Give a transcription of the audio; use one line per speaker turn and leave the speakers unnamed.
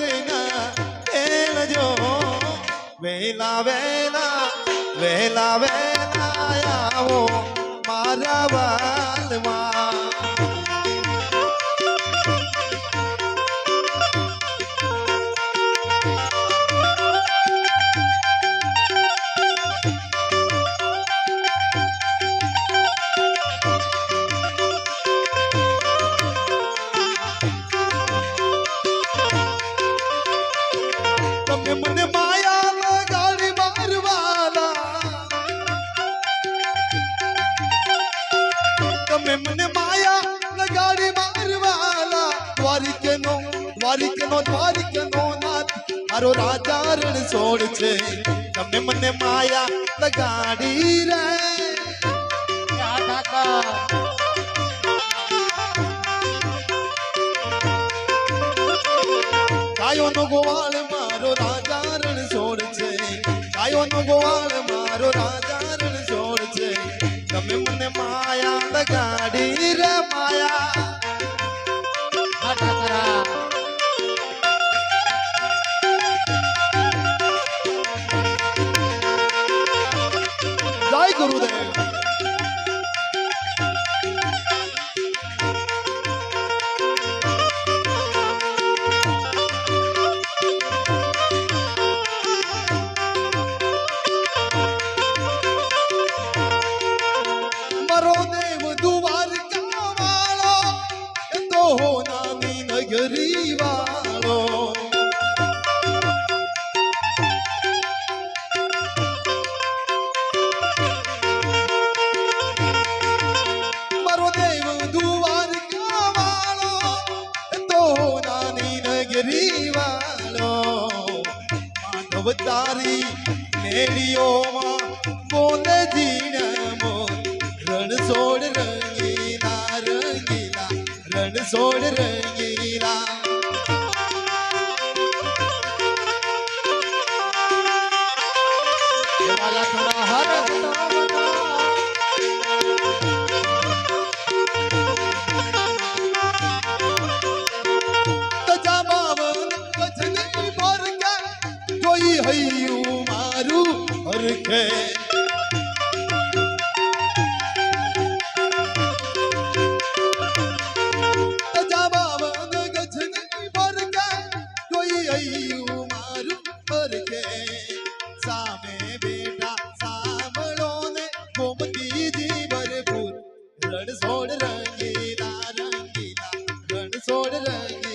દેના વેલજો વેલા વેલા વેલા વેલા આવો મારા વાલમાં. તમે મને માયા લગાડી મારવાલા દ્વારિકેનો દ્વારિકેનો દ્વારિકેનો નાથ મારો રાજા રણ છોડ છે તમે મને માયા લગાડી રે
ક્યાં કાકા
કાયોનો ગોવાળ મારો રાજા રણ છોડ છે કાયોનો ગોવાળ મારો રાજા તમે માયા લગાડી રે માયા. નાની નગરી વાળો. તારી મેળીઓમાં બોલે જીણમો રણ છોડ રંગીલા
થોડા
જોઈ હૈયું મારું હરખે સામે બેટા સાંભળો ને ગોમતીજી ભરપૂર રણછોડ રંગીલા રંગીલા રણછોડ રંગીલા